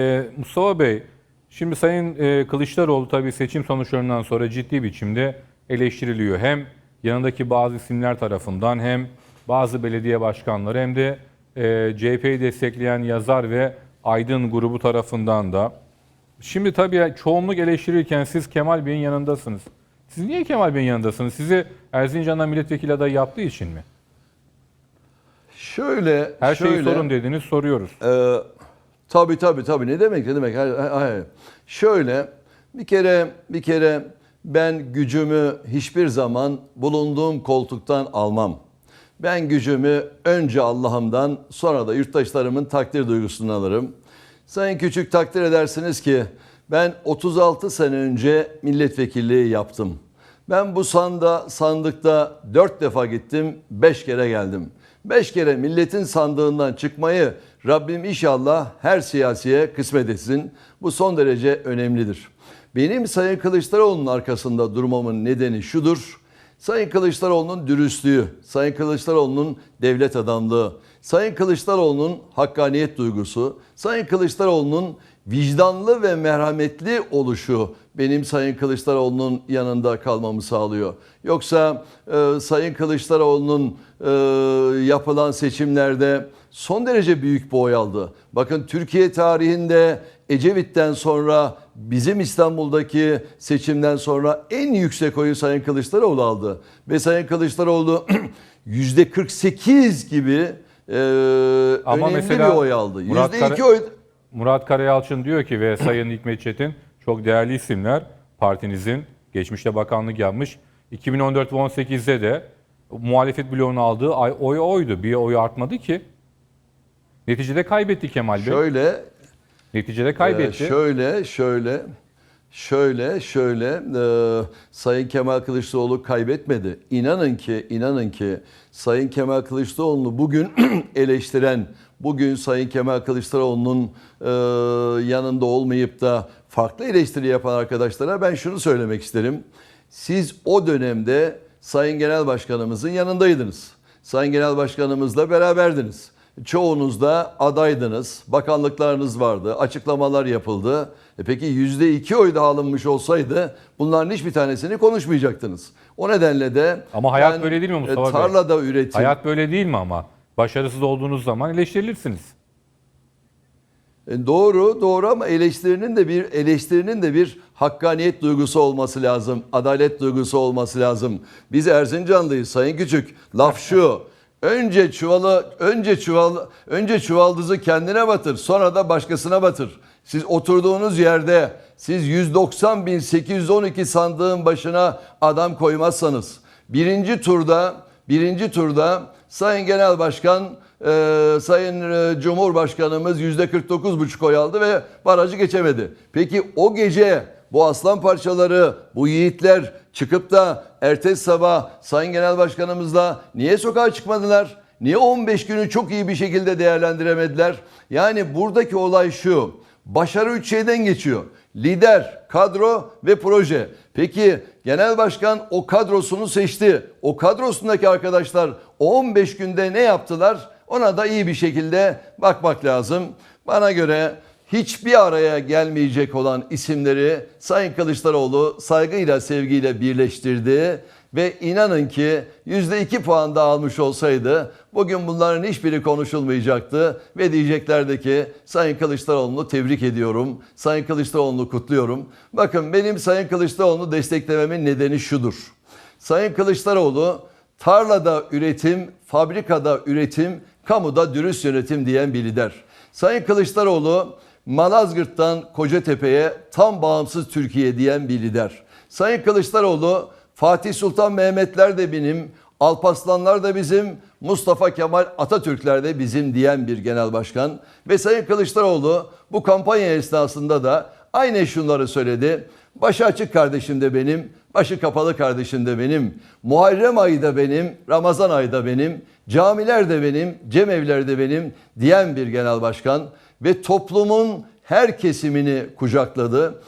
Ee, Mustafa Bey, şimdi Sayın e, Kılıçdaroğlu tabii seçim sonuçlarından sonra ciddi biçimde eleştiriliyor. Hem yanındaki bazı isimler tarafından hem bazı belediye başkanları hem de e, CHP'yi destekleyen yazar ve Aydın grubu tarafından da. Şimdi tabii çoğunluk eleştirirken siz Kemal Bey'in yanındasınız. Siz niye Kemal Bey'in yanındasınız? Sizi Erzincan'dan milletvekili adayı yaptığı için mi? Şöyle, Her şeyi şöyle, sorun dediniz, soruyoruz. e, tabii tabii tabii. Ne demek ne demek? Hayır, hayır. Şöyle, bir kere bir kere ben gücümü hiçbir zaman bulunduğum koltuktan almam. Ben gücümü önce Allah'ımdan sonra da yurttaşlarımın takdir duygusundan alırım. Sayın Küçük takdir edersiniz ki ben 36 sene önce milletvekilliği yaptım. Ben bu sanda, sandıkta 4 defa gittim, 5 kere geldim. 5 kere milletin sandığından çıkmayı Rabbim inşallah her siyasiye kısmet etsin. Bu son derece önemlidir. Benim Sayın Kılıçdaroğlu'nun arkasında durmamın nedeni şudur. Sayın Kılıçdaroğlu'nun dürüstlüğü, Sayın Kılıçdaroğlu'nun devlet adamlığı, Sayın Kılıçdaroğlu'nun hakkaniyet duygusu, Sayın Kılıçdaroğlu'nun vicdanlı ve merhametli oluşu benim Sayın Kılıçdaroğlu'nun yanında kalmamı sağlıyor. Yoksa e, Sayın Kılıçdaroğlu'nun e, yapılan seçimlerde son derece büyük bir oy aldı. Bakın Türkiye tarihinde Ecevit'ten sonra bizim İstanbul'daki seçimden sonra en yüksek oyu Sayın Kılıçdaroğlu aldı. Ve Sayın Kılıçdaroğlu %48 gibi e, Ama önemli mesela bir oy aldı. Murat %2 Kara- oy Murat Karayalçın diyor ki ve Sayın Hikmet Çetin çok değerli isimler partinizin geçmişte bakanlık yapmış. 2014 ve 18'de de muhalefet bloğunun aldığı oy oydu. Bir oy artmadı ki. Neticede kaybetti Kemal Bey. şöyle Neticede kaybetti. Ee, şöyle, şöyle, şöyle, şöyle. e, Sayın Kemal Kılıçdaroğlu kaybetmedi. İnanın ki, inanın ki Sayın Kemal Kılıçdaroğlu'nu bugün eleştiren, bugün Sayın Kemal Kılıçdaroğlu'nun e, yanında olmayıp da farklı eleştiri yapan arkadaşlara ben şunu söylemek isterim. Siz o dönemde Sayın Genel Başkanımızın yanındaydınız. Sayın Genel Başkanımızla beraberdiniz. Çoğunuz da adaydınız, bakanlıklarınız vardı, açıklamalar yapıldı. E peki yüzde iki oy da alınmış olsaydı bunların hiçbir tanesini konuşmayacaktınız. O nedenle de Ama hayat ben, böyle değil mi e, Mustafa Bey? Tarlada üretim. Hayat böyle değil mi ama? Başarısız olduğunuz zaman eleştirilirsiniz. E, Doğru, doğru ama eleştirinin de bir eleştirinin de bir hakkaniyet duygusu olması lazım. Adalet duygusu olması lazım. Biz Erzincanlıyız Sayın Küçük. Laf şu. Önce çuvalı önce çuval önce çuvaldızı kendine batır, sonra da başkasına batır. Siz oturduğunuz yerde siz 190.812 sandığın başına adam koymazsanız birinci turda birinci turda Sayın Genel Başkan ee, Sayın e, Cumhurbaşkanımız yüzde 49,5 oy aldı ve barajı geçemedi. Peki o gece bu aslan parçaları, bu yiğitler çıkıp da ertesi sabah Sayın Genel Başkanımızla niye sokağa çıkmadılar? Niye 15 günü çok iyi bir şekilde değerlendiremediler? Yani buradaki olay şu. Başarı üç şeyden geçiyor. Lider, kadro ve proje. Peki genel başkan o kadrosunu seçti. O kadrosundaki arkadaşlar o 15 günde ne yaptılar? Ona da iyi bir şekilde bakmak lazım. Bana göre hiçbir araya gelmeyecek olan isimleri Sayın Kılıçdaroğlu saygıyla sevgiyle birleştirdi ve inanın ki %2 puan da almış olsaydı bugün bunların hiçbiri konuşulmayacaktı ve diyeceklerdi ki Sayın Kılıçdaroğlu'nu tebrik ediyorum. Sayın Kılıçdaroğlu'nu kutluyorum. Bakın benim Sayın Kılıçdaroğlu'nu desteklememin nedeni şudur. Sayın Kılıçdaroğlu tarlada üretim, fabrikada üretim, kamuda dürüst yönetim diyen bir lider. Sayın Kılıçdaroğlu Malazgirt'tan Kocatepe'ye tam bağımsız Türkiye diyen bir lider. Sayın Kılıçdaroğlu Fatih Sultan Mehmetler de benim, Alpaslanlar da bizim, Mustafa Kemal Atatürkler de bizim diyen bir genel başkan. Ve Sayın Kılıçdaroğlu bu kampanya esnasında da aynı şunları söyledi. Başı açık kardeşim de benim, başı kapalı kardeşim de benim. Muharrem ayı da benim, Ramazan ayı da benim, camiler de benim, cemevler de benim diyen bir genel başkan. Ve toplumun her kesimini kucakladı.